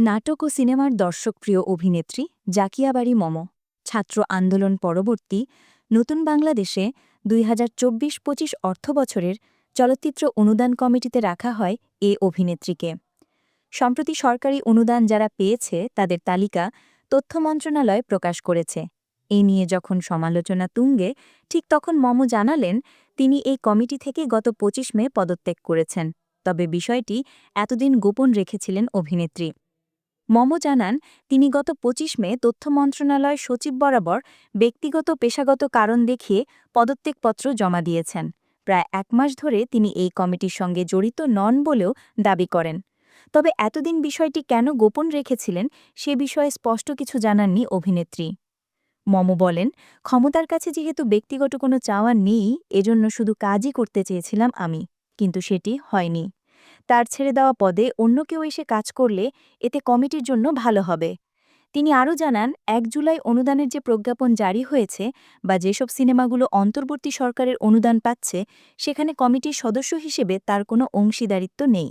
নাটক ও সিনেমার দর্শকপ্রিয় অভিনেত্রী জাকিয়াবাড়ি মম, ছাত্র আন্দোলন পরবর্তী, নতুন বাংলাদেশে দুই হাজার চব্বিশ পঁচিশ অর্থবছরের চলচ্চিত্র অনুদান কমিটিতে রাখা হয় এ অভিনেত্রীকে। সম্প্রতি সরকারি অনুদান যারা পেয়েছে, তাদের তালিকা তথ্য মন্ত্রণালয় প্রকাশ করেছে। এ নিয়ে যখন সমালোচনা তুঙ্গে, ঠিক তখন মম জানালেন, তিনি এই কমিটি থেকে গত ২৫ মে পদত্যাগ করেছেন। তবে বিষয়টি এতদিন গোপন রেখেছিলেন অভিনেত্রী। মম জানান, তিনি গত ২৫ মে তথ্য মন্ত্রণালয় সচিব বরাবর ব্যক্তিগত পেশাগত কারণ দেখিয়ে পদত্যাগপত্র জমা দিয়েছেন। প্রায় এক মাস ধরে তিনি এই কমিটির সঙ্গে জড়িত নন বলেও দাবি করেন। তবে এতদিন বিষয়টি কেন গোপন রেখেছিলেন সে বিষয়ে স্পষ্ট কিছু জানাননি অভিনেত্রী। মম বলেন, ক্ষমতার কাছে যেহেতু ব্যক্তিগত কোনো চাওয়া নেই, এজন্য শুধু কাজই করতে চেয়েছিলাম আমি, কিন্তু সেটি হয়নি। তার ছেড়ে দেওয়া পদে অন্য কেউ এসে কাজ করলে এতে কমিটির জন্য ভালো হবে। তিনি আরও জানান, এক জুলাই অনুদানের যে প্রজ্ঞাপন জারি হয়েছে বা যেসব সিনেমাগুলো অন্তর্বর্তী সরকারের অনুদান পাচ্ছে, সেখানে কমিটির সদস্য হিসেবে তার কোনো অংশীদারিত্ব নেই।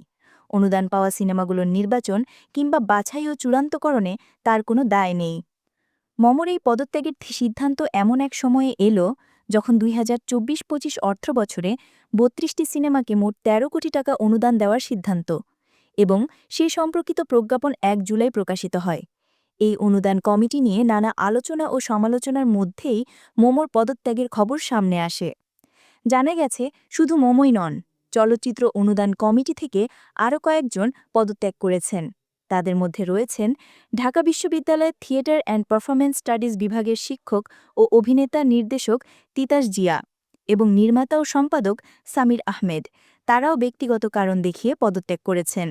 অনুদান পাওয়া সিনেমাগুলোর নির্বাচন কিংবা বাছাই ও চূড়ান্তকরণে তার কোনো দায় নেই। মমর এই পদত্যাগের সিদ্ধান্ত এমন এক সময়ে এলো যখন দুই হাজার চব্বিশ পঁচিশ অর্থ বছরে বত্রিশটি সিনেমাকে মোট ১৩ কোটি টাকা অনুদান দেওয়ার সিদ্ধান্ত এবং সে সম্পর্কিত প্রজ্ঞাপন এক জুলাই প্রকাশিত হয়। এই অনুদান কমিটি নিয়ে নানা আলোচনা ও সমালোচনার মধ্যেই মোমোর পদত্যাগের খবর সামনে আসে। জানা গেছে, শুধু মোমোই নন, চলচ্চিত্র অনুদান কমিটি থেকে আরও কয়েকজন পদত্যাগ করেছেন। তাদের মধ্যে রয়েছেন ঢাকা বিশ্ববিদ্যালয়ের থিয়েটার অ্যান্ড পারফরমেন্স স্টাডিজ বিভাগের শিক্ষক ও অভিনেতা নির্দেশক তিতাস জিয়া এবং নির্মাতা ও সম্পাদক সামির আহমেদ। তারাও ব্যক্তিগত কারণ দেখিয়ে পদত্যাগ করেছেন।